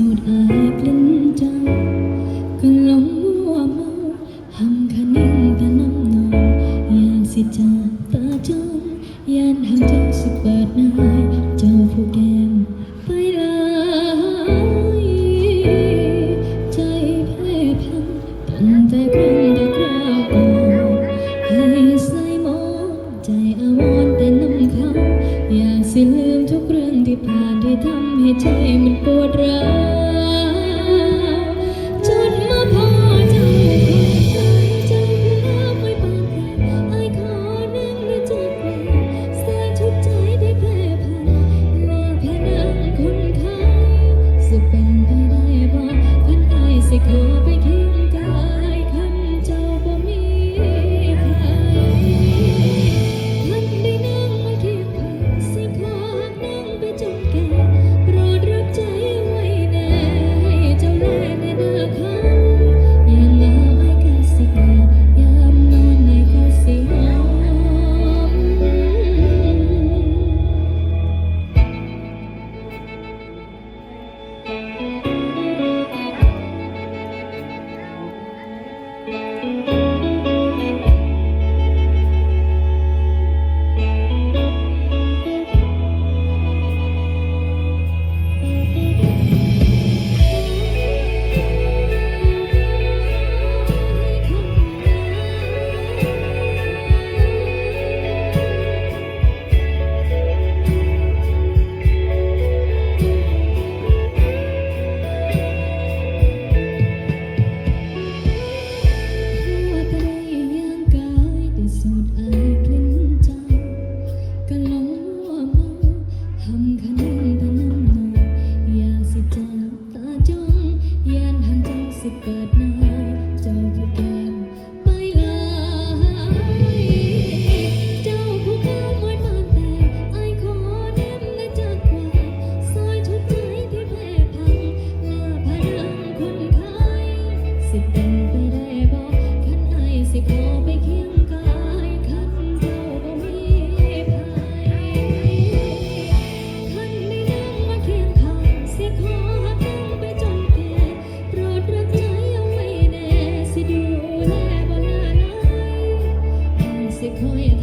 สดอายปลิ้นจังกันหลงมัวเมาหำคันิ่งตะน้ำนองยานสิจาตาจองยานหางจังสิเปิดนายเจ้าผู้แก้มไปลายใจแพ้พันทันแต่ครั้งแต่คราวก่อนให้ใส่มองใจอาวรแต่น้ำเขาอยากสิลืมทุกเรื่องที่ผ่านที่ทำให้ใจมันปวดร้าว ข point.